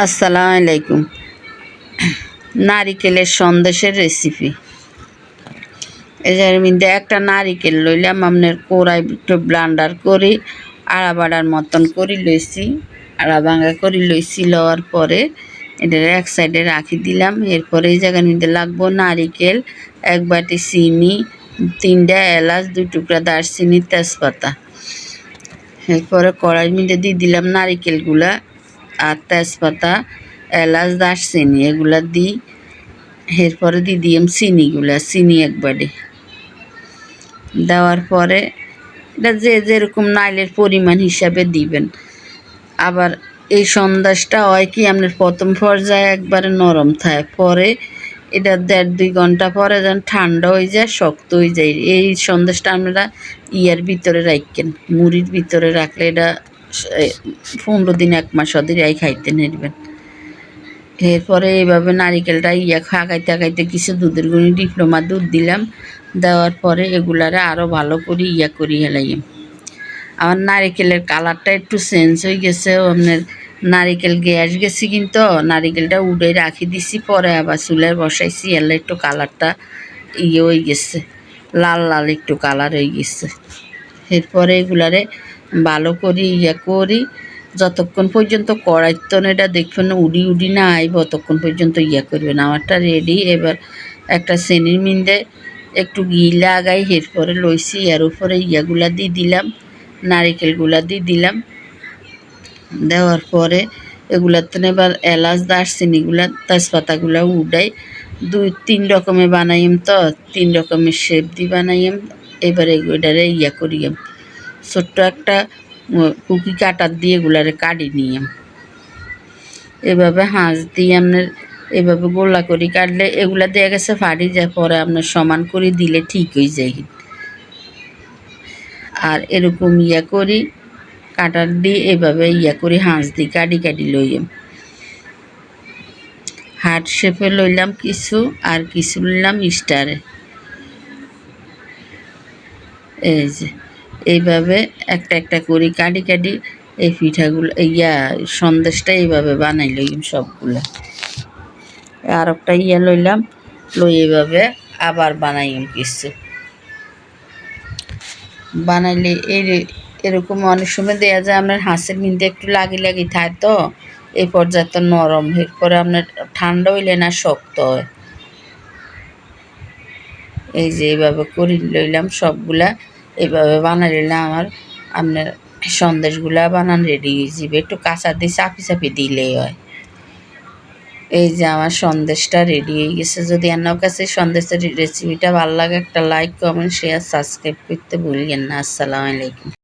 আসসালামু আলাইকুম। নারিকেলের সন্দেশের রেসিপি এর মধ্যে একটা নারিকেল লইলাম, আপনার কোড়াই একটু ব্লান্ডার করি আড়া বাড়ার মতন করি লইছি আড়া ভাঙা করি লইছি, লওয়ার পরে এটা এক সাইডে রাখি দিলাম, এরপরে এই জায়গার মধ্যে লাগবো নারিকেল, এক বাটি চিনি, তিনটা এলাচ, দুই টুকরা দারচিনি, তেজপাতা। এরপরে কড়াইয়ের মধ্যে দিয়ে দিলাম নারিকেলগুলা। আর তেজপাতা, এলাচ, দারচিনি এগুলা দিই এরপরে দিয়ে দিলাম চিনিগুলা চিনি একবারে। দেওয়ার পরে এটা যে যেরকম নাইলের পরিমাণ হিসাবে দিবেন। আবার এই সন্দেশটা হয় কি, আপনার প্রথম পর্যায়ে একবারে নরম থাকে, পরে এটা দেড় দুই ঘণ্টা পরে যেন ঠান্ডা হয়ে যায়, শক্ত হয়ে যায়। এই সন্দেশটা আপনারা ইয়ার ভিতরে রাখেন, মুড়ির ভিতরে রাখলে এটা পনেরো দিন, এক মাস অধীরাই খাইতে নেবেন এরপরে এইভাবে নারিকেলটা ইয়া খাইতে খাইতে কিছু দুধের গুঁড়ি, ডিপ্লোমা দুধ দিলাম। দেওয়ার পরে এগুলারে আরও ভালো করে ইয়া করি হেলাই আমার নারিকেলের কালারটা একটু চেঞ্জ হয়ে গেছে আপনার নারিকেল গ্যাস গেছি কিন্তু, নারিকেলটা উড়ে রাখি দিছি, পরে আবার চুলায় বসাইছি, এলে একটু কালারটা ইয়ে হয়ে গেছে, লাল লাল একটু কালার হয়ে গেছে। এরপরে এগুলারে ভালো করে ইয়ে করি। যতক্ষণ পর্যন্ত কড়াইতন এটা দেখবেন উডি উডি না আইব ততক্ষণ পর্যন্ত ইয়া করবেন। আমারটা রেডি এবার একটা শ্রেণির মিন্দে একটু ঘি লাগাই, এরপরে লইছি। এর উপরে ইয়াগুলা দিয়ে দিলাম, নারিকেলগুলা দিয়ে দিলাম। দেওয়ার পরে এগুলাতে এবার এলাচ, দারচিনিগুলা, তেজপাতাগুলা উডাই দুই, তিন রকমের বানাইম তো, তিন রকমের শেপ দিয়ে বানাইম। এবারে এগুলারে ইয়া করিয়াম ছোট্ট একটা কুকি কাটার দিয়ে এগুলারে কাটি নিয়ে। এভাবে হাঁস দিয়ে আপনার এভাবে গোলা করি কাটলে এগুলা দিয়ে গেছে ফাটি যায় পরে আপনার সমান করে দিলে ঠিক হয়ে যায়। আর এরকম ইয়া করি, কাটার দিয়ে এভাবে ইয়া করি, হাঁস দিয়ে কাটি কাটি লইম হার্ট শেপে লইলাম কিছু, আর কিছু লইলাম স্টারে এই যে। এইভাবে একটা একটা করি কাটি কাটি এই পিঠাগুলো ইয়া সন্দেশটা এইভাবে বানাই লইম সবগুলো। আর একটা ইয়া লইলাম, লই এইভাবে আবার বানাইম কিছু। বানাইলে এই এরকম অনেক সময় দেওয়া যায়, আপনার হাঁসের মিন্দে একটু লাগি লাগি থাকে তো, এই পর্যায়ে তো নরম, এরপরে আপনার ঠান্ডা হইলে না শক্ত হয়। এই যে এইভাবে করি লইলাম সবগুলা। এইভাবে বানাইলে আমার আপনার সন্দেশগুলা বানান রেডি হয়ে যাবে একটু কাঁচা দিয়ে চাপি চাপি দিলেই হয়। এই যে আমার সন্দেশটা রেডি হয়ে গেছে। যদি আপনার কাছে সন্দেশের রেসিপিটা ভালো লাগে, একটা লাইক কমেন্ট শেয়ার সাবস্ক্রাইব করতে ভুলবেন না। আসসালামু আলাইকুম।